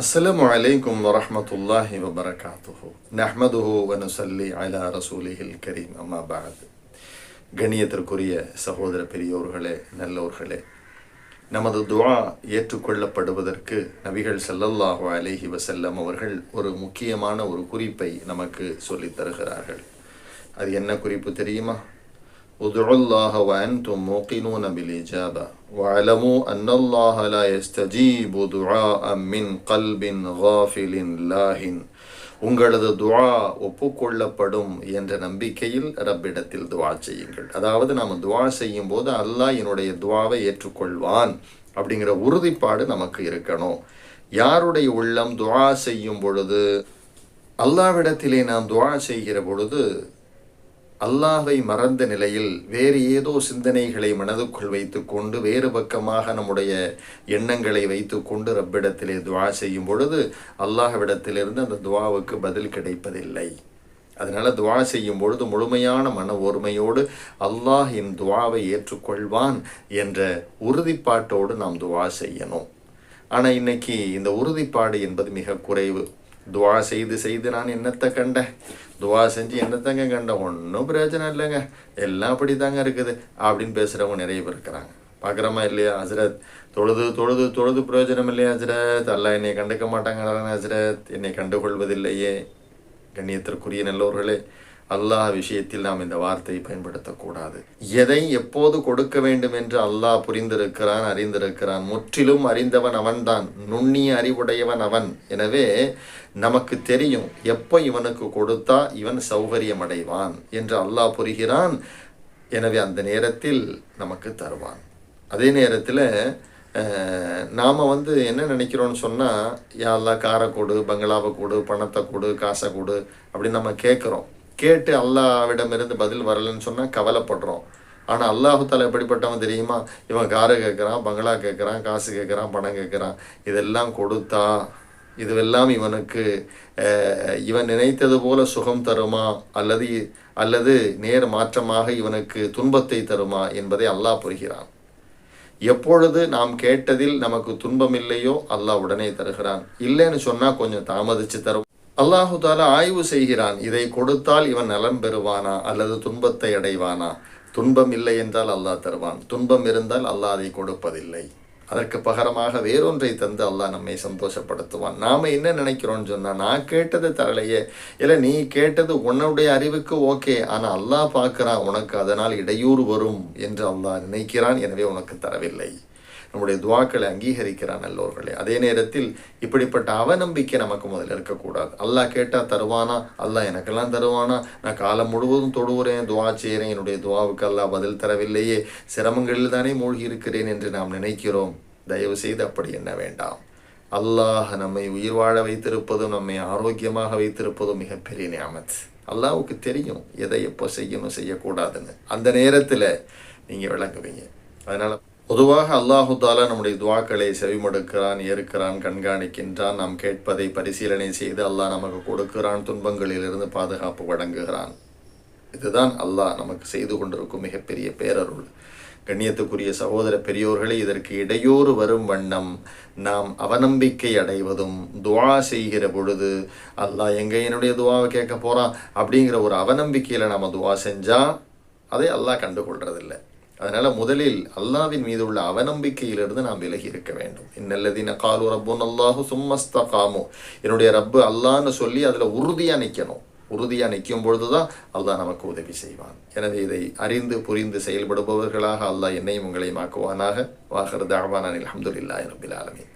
السلام عليكم ورحمة الله وبركاته نحمده ونصلي على رسوله الكريم أما بعد கண்ணியத்திற்குரிய சகோதர பெரியோர்களே நல்லோர்களே நமது துஆ ஏற்றுக்கொள்ளப்படுவதற்கு நபிகள் ஸல்லல்லாஹு அலைஹி வஸல்லம் அவர்கள் ஒரு முக்கியமான ஒரு குறிப்பை நமக்கு சொல்லித் தருகிறார்கள் அது என்ன குறிப்பு தெரியுமா ادعوا الله وأنتم موقنون بالإجابة واعلموا أن الله لا يستجيب دعاء من قلب غافل لاهٍ உங்களது துவா ஒப்புக்கொள்ளப்படும் என்ற நம்பிக்கையில் ரப்பிடத்தில் துவா செய்யுங்கள் அதாவது நாம் துவா செய்யும் போது அல்லாஹ் என்னுடைய துவாவை ஏற்றுக்கொள்வான் அப்படிங்கிற உறுதிப்பாடு நமக்கு இருக்கணும் யாருடைய உள்ளம் துவா செய்யும் பொழுது அல்லாவிடத்திலே நாம் துவா செய்கிற பொழுது அல்லாஹை மறந்த நிலையில் வேறு ஏதோ சிந்தனைகளை மனதுக்குள் வைத்துக்கொண்டு வேறு பக்கமாக நம்முடைய எண்ணங்களை வைத்துக்கொண்டு ரப்பிடத்திலே துவா செய்யும் பொழுது அல்லாஹ்விடத்திலிருந்து அந்த துவாவுக்கு பதில் கிடைப்பதில்லை. அதனால் துவா செய்யும் பொழுது முழுமையான மன ஒருமையோடு அல்லாஹ் என் துவாவை ஏற்றுக்கொள்வான் என்ற உறுதிப்பாட்டோடு நாம் துவா செய்யணும். ஆனால் இன்னைக்கு இந்த உறுதிப்பாடு என்பது மிக குறைவு. துவா செய்து செய்து நான் என்னத்தை கண்டேன்? துவா செஞ்சு என்னத்தங்க கண்ட? ஒன்றும் பிரயோஜனம் இல்லைங்க. எல்லாம் அப்படி தாங்க இருக்குது. அப்படின்னு பேசுகிறவங்க நிறைய பேர் இருக்கிறாங்க. பார்க்குறோமா இல்லையா ஹசரத்? தொழுது தொழுது தொழுது பிரயோஜனம் இல்லையா ஹசரத்? அல்ல என்னை கண்டுக்க மாட்டாங்க ஹசரத். என்னை கண்டுகொள்வதில்லையே. கண்ணியத்திற்குரிய நல்லவர்களே அல்லாஹ் விஷயத்தில் நாம் இந்த வார்த்தையை பயன்படுத்தக்கூடாது. எதை எப்போது கொடுக்க வேண்டும் என்று அல்லாஹ் புரிந்திருக்கிறான் அறிந்திருக்கிறான்? முற்றிலும் அறிந்தவன் அவன்தான். நுண்ணிய அறிவுடையவன் அவன். எனவே நமக்கு தெரியும் எப்போ இவனுக்கு கொடுத்தா இவன் சௌகரியம் அடைவான் என்று அல்லாஹ் புரிகிறான். எனவே அந்த நேரத்தில் நமக்கு தருவான். அதே நேரத்தில் நாம் வந்து என்ன நினைக்கிறோன்னு சொன்னால் யாரெல்லாம் காரை கொடு பங்களாவை கொடு பணத்தை கொடு காசை கொடு அப்படின்னு நம்ம கேட்குறோம் கேட்டு அல்லாவிடமிருந்து பதில் வரலன்னு சொன்னால் கவலைப்படுறோம். ஆனால் அல்லாஹு தலை எப்படிப்பட்டவன் தெரியுமா? இவன் காரை கேட்குறான் பங்களா கேட்குறான் காசு கேட்குறான் பணம் கேட்குறான் இதெல்லாம் கொடுத்தா இதுவெல்லாம் இவனுக்கு இவன் நினைத்தது போல சுகம் தருமா? அல்லது அல்லது நேர் மாற்றமாக இவனுக்கு துன்பத்தை தருமா என்பதை அல்லாஹ் புரிகிறான். எப்பொழுது நாம் கேட்டதில் நமக்கு துன்பம் இல்லையோ அல்லாஹ் உடனே தருகிறான். இல்லைன்னு சொன்னால் கொஞ்சம் தாமதிச்சு தரும் அல்லாஹு தாலா ஆய்வு செய்கிறான். இதை கொடுத்தால் இவன் நலம் பெறுவானா? அல்லது துன்பத்தை அடைவானா? துன்பம் இல்லை என்றால் அல்லாஹ் தருவான். துன்பம் இருந்தால் அல்லாஹ் அதை கொடுப்பதில்லை. அதற்கு பகரமாக வேறொன்றை தந்து அல்லாஹ் நம்மை சந்தோஷப்படுத்துவான். நாம் என்ன நினைக்கிறோன்னு சொன்னால் நான் கேட்டது தரலையே. இல்லை நீ கேட்டது உன்னுடைய அறிவுக்கு ஓகே. ஆனால் அல்லாஹ் பார்க்குறான் உனக்கு அதனால் இடையூறு வரும் என்று அல்லாஹ் நினைக்கிறான். எனவே உனக்கு தரவில்லை. நம்முடைய துவாக்களை அங்கீகரிக்கிறான் நல்லோர்களே. அதே நேரத்தில் இப்படிப்பட்ட அவநம்பிக்கை நமக்கு முதல்ல இருக்கக்கூடாது. அல்லாஹ் கேட்டால் தருவானா? அல்லாஹ் எனக்கெல்லாம் தருவானா? நான் காலம் முழுவதும் தொடுகிறேன் துவா செய்கிறேன். என்னுடைய துவாவுக்கு அல்லாஹ் பதில் தரவில்லையே. சிரமங்களில் தானே மூழ்கி இருக்கிறேன் என்று நாம் நினைக்கிறோம். தயவு செய்து அப்படி என்ன வேண்டாம். அல்லாஹ் நம்மை உயிர் வாழ வைத்திருப்பதும் நம்மை ஆரோக்கியமாக வைத்திருப்பதும் மிகப்பெரிய நியமத். அல்லாவுக்கு தெரியும் எதை எப்போ செய்யணும் செய்யக்கூடாதுன்னு. அந்த நேரத்தில் நீங்கள் விளங்குவீங்க. அதனால் பொதுவாக அல்லாஹு தாலா நம்முடைய துவாக்களை செவிமடுக்கிறான் ஏற்கிறான் கண்காணிக்கின்றான். நாம் கேட்பதை பரிசீலனை செய்து அல்லாஹ் நமக்கு கொடுக்கிறான் துன்பங்களிலிருந்து பாதுகாப்பு வழங்குகிறான். இதுதான் அல்லாஹ் நமக்கு செய்து கொண்டிருக்கும் மிகப்பெரிய பேரருள். கண்ணியத்துக்குரிய சகோதர பெரியோர்களே இதற்கு இடையூறு வரும் வண்ணம் நாம் அவநம்பிக்கை அடைவதும் துவா செய்கிற பொழுது அல்லாஹ் எங்கே என்னுடைய துவாவை கேட்க போகிறான் அப்படிங்கிற ஒரு அவநம்பிக்கையில் நம்ம துவா செஞ்சால் அதை அல்லாஹ் கண்டுகொள்றதில்லை. அதனால் முதலில் அல்லாவின் மீது உள்ள அவநம்பிக்கையிலிருந்து நாம் விலகி இருக்க வேண்டும். இன்னல்லதீன காலு ரப்போன் அல்லாஹு சும்மஸ்த காமோ என்னுடைய ரப்பு அல்லான்னு சொல்லி அதில் உறுதியாக நிற்கணும் உறுதியாக நிற்கும் பொழுது தான் அல்லாஹ் நமக்கு உதவி செய்வான். எனவே இதை அறிந்து புரிந்து செயல்படுபவர்களாக அல்லாஹ் என்னையும் உங்களையும் ஆக்குவானாக. வாகர் தாவானில் அஹமதுல்லாஹி ரபில் ஆலமின்.